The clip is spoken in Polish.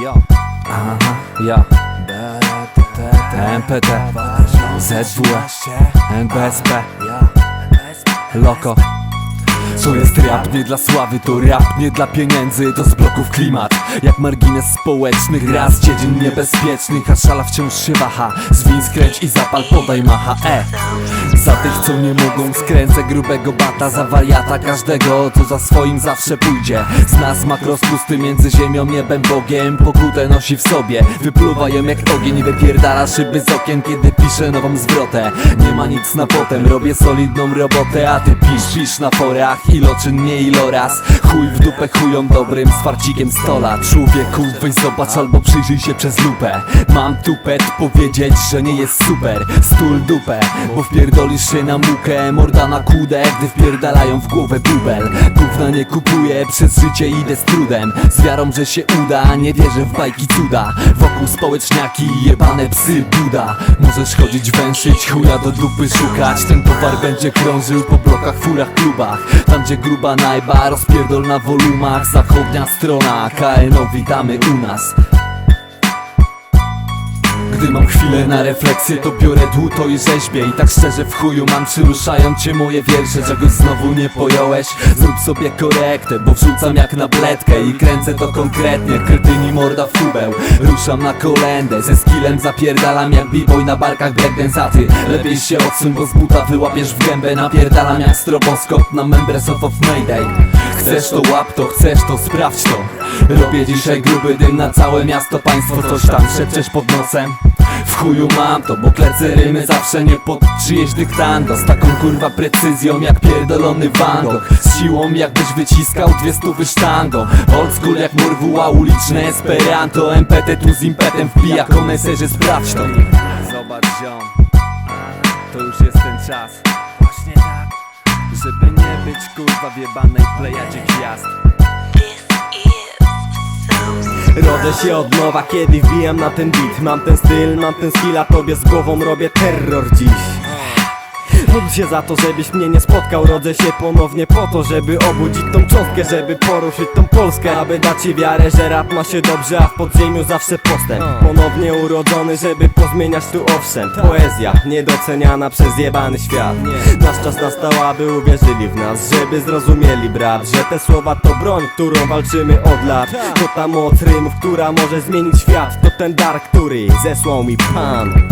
Jo, aha, ja MPT, ZW, NBSP, Loko to jest rap? Nie dla sławy, to rap nie dla pieniędzy To z bloków klimat, jak margines społecznych Raz dziedzin niebezpiecznych, a szala wciąż się waha. Zwin skręć i zapal, podaj macha, e. Za tych co nie mogą skręcę grubego bata Za wariata każdego, co za swoim zawsze pójdzie. Z nas mak rozpusty między ziemią, niebem, Bogiem Pokutę nosi w sobie, wypluwa ją jak ogień Wypierdala szyby z okien, kiedy piszę nową zwrotę. Nie ma nic na potem, robię solidną robotę A ty pisz, pisz na forach, iloczynnie iloraz Chuj w dupę chują dobrym, z farcikiem stola. Człowieku, weź zobacz albo przyjrzyj się przez lupę. Mam tupet powiedzieć, że nie jest super. Stul dupę, bo wpierdolisz się na mukę. Morda na kudę, gdy wpierdalają w głowę bubel. Gówna nie kupuję, przez życie idę z trudem. Z wiarą, że się uda, nie wierzę w bajki cuda. Wokół społeczniaki, jebane psy buda. Możesz chodzić węszyć, chuja do dupy szukać. Ten towar będzie krążył po blokach, furach, klubach. Tam gdzie gruba najba, rozpierdol na volumach Zachodnia strona, KNO witamy u nas gdy mam chwilę na refleksję, to biorę dłuto i rzeźbię. I tak szczerze w chuju mam, czy ruszają cię moje wiersze Czegoś znowu nie pojąłeś? Zrób sobie korektę, bo wrzucam jak na bledkę I kręcę to konkretnie, krytyni morda w kubeł Ruszam na kolendę, ze skillem zapierdalam jak b-boy na barkach breakdance'aty Lepiej się odsuń, bo z buta wyłapiesz w gębę. Napierdalam jak stroboskop na members of of Mayday. Chcesz to łap to, chcesz to, sprawdź to. Robię dzisiaj gruby dym na całe miasto Państwo coś tam szepczesz pod nosem w chuju mam to, bo klecę rymy zawsze nie pod czyjeś dyktando. Z taką kurwa precyzją jak pierdolony Van Z siłą jakbyś wyciskał dwie stówy sztangą Old school jak murwuła uliczne Esperanto. MPT tu z impetem wbija koneserze sprawdź to. Zobacz ziom, to już jest ten czas. Właśnie tak, żeby nie być kurwa w jebanej plejadzie gwiazd Rodzę się od nowa, kiedy wbijam na ten beat. Mam ten styl, mam ten skill, a tobie z głową robię terror dziś Módl się za to, żebyś mnie nie spotkał. Rodzę się ponownie po to, żeby obudzić tą cząstkę Żeby poruszyć tą Polskę Aby dać ci wiarę, że rap ma się dobrze A w podziemiu zawsze postęp. Ponownie urodzony, żeby pozmieniać tu owszem. Poezja, niedoceniana przez jebany świat. Nasz czas nastał, aby uwierzyli w nas Żeby zrozumieli brat, że te słowa to broń Którą walczymy od lat. To ta moc rymów, która może zmienić świat. To ten dar, który zesłał mi Pan